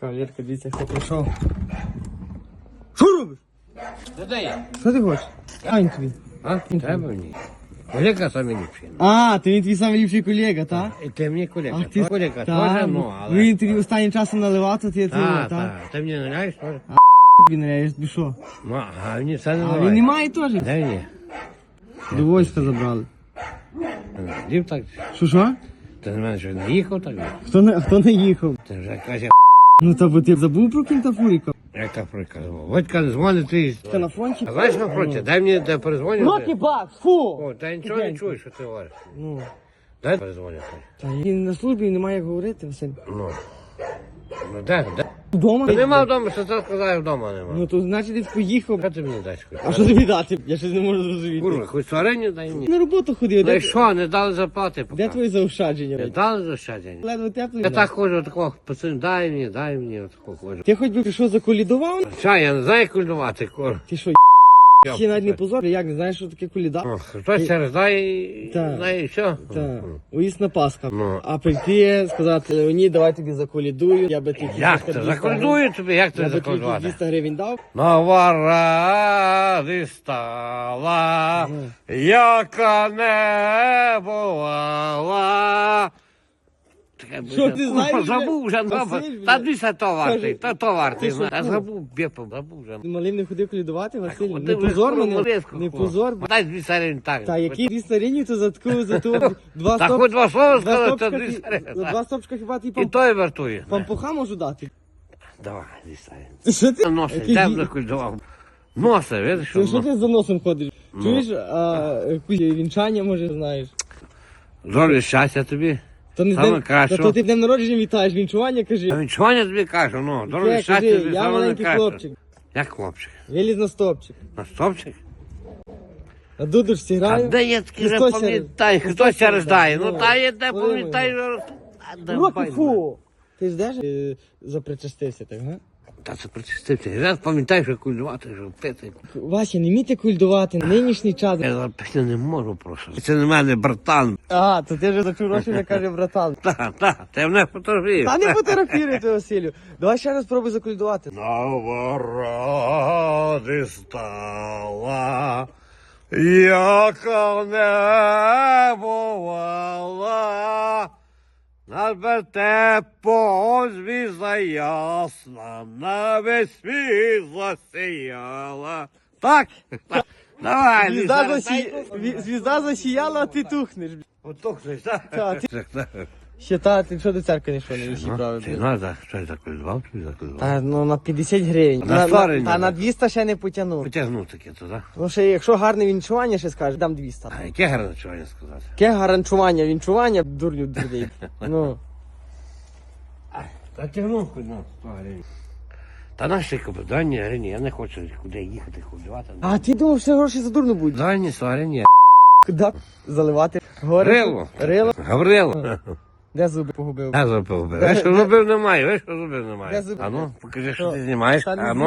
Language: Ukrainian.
Кавалерка, дивіться, хто прийшов. Що робиш? Та де я? Що ти хочеш? Ань тобі. А? Треба мені. Колега саме ліпший. А, ти він твій найліпший колега, так? І ти мені колега. Ах ти Колега та, теж, ну, ну, але... Він тобі останнім часом наливав, то ти Так, так? Ти мені наляєш теж? Тобі наляєш, ти що? Ну, а мені це не А він наливає. не має теж. Де ні? До войска забрали. Дів так. Що що? Ти на мене що не їхав так? Хто не, хто не їхав? Ти вже каже, Ну та бо ти забув про кінтафуріка. як так приказував. Водька дзвонить, ти... Телефончик? А знаєш напроти, дай мені де перезвоню. ти бак, фу! О, та нічого не чую, що ти говориш. Ну, Дай перезвоню. та він на службі і немає як говорити, Василь. Ну. Ну, де, де? Вдома? Нема вдома, що це сказав, вдома нема. Ну то значить ти поїхав. Що ти мені дасть? хоч? А що тобі дати? Я щось не можу зрозуміти. Курва, хоч сварення дай мені. На роботу ходив, Ну і де, що, не дали зарплати поки? де твої заощадження? Не дали заощадження? Ледве тепло. Я так ходжу, такого, пацан, дай мені, дай мені, отакого ходжу. Ти хоч би пішов заколідував? Що, я не знаю, як кульнувати, кур. Ти що, ще навіть не позор, як не знаєш, що таке коліда? Ну, Хтось через дай, Так. знає, і все. Так, уїзд на Пасха. Ну. А прийти, сказати, Леонід, давай тобі заколідую, я би тобі Як це? 200 Закольдую тобі, як це Я би тобі закольдувати? 200 гривень дав. Нова ради стала, Ну. яка не бувала. Що ти знаєш. Забув вже, Василь. Та дивися, то вартий, та то вартий. ти ну? забув, бєпом, забув вже. Малим не ходив колідувати, Василь. Не позор мене, не позор. Дай дві сарень так. Та які 200 гривень, то за таку, за ту два Та хоч два слова Два сказати, то дві ти- за два стопчика хіба ти І той вартує. пампуха можу дати? Давай, дві сарень. Що ти? Носи, ді- закольдував? Носи, видиш, що що ти за носом ходиш? Ну. Чуєш, а якусь вінчання, може, знаєш? Здоров'я, щастя тобі. То не з Саме днем- краще. Та то ти днем народження вітаєш, вінчування кажи. А він тобі кажу, ну, Кажи, щастя тобі, я саме маленький найкраще. хлопчик. Як хлопчик? Виліз на стопчик. На стопчик? На дудочці А граю. де я таки вже пам'ятаю, через- хто Христос через дає? через Ну, та я де Ну, пам'ятаю. А, де Роки фу! Ти ждеш? Е, Запричастився так, га? Та це причастився. Я пам'ятаю, що кульнувати, що пити. Вася, не вмійте культувати, нинішній час. Я запити не можу просто. Це не мене, братан. А, то ти вже зачув гроші, не каже братан. Та, та, ти мене фотографієш. Та не фотографіруйте, Василю. Давай ще раз спробуй закультувати. Нова ради стала, яка не бувала. Над вертепом звізда ясна, на весь світ засіяла. Так? Так. Давай, Звізда, засі... Звізда засіяла, а ти тухнеш. Отухнеш, Так, так. Ще та, ти що до церкви не йшов, не вісі Ну, Ти правильно. знаєш, так, що я заколював, тобі заколював? Та, ну на 50 гривень. На На, 40 на, ні, та на 200 ще не потягну. Потягнув таке, то, так? Ну ще якщо гарне вінчування, ще скажеш, дам 200. А яке гарне чого я сказати? Яке гаранчування, вінчування, дурню дурний. Ну. Та тягнув хоч на 100 гривень. Та наші капітані гривні, я не хочу куди їхати, ходувати. А ти думав, що гроші за дурно будуть? Дані 100 гривень. Заливати? Гори? Рило. Рило? Гаврило. Де зуби погубив? Я зробив. Ви що зробив немає, ви що зробив немає. Я зробив. А ну, покажи, що ти знімаєш. Та не А ну.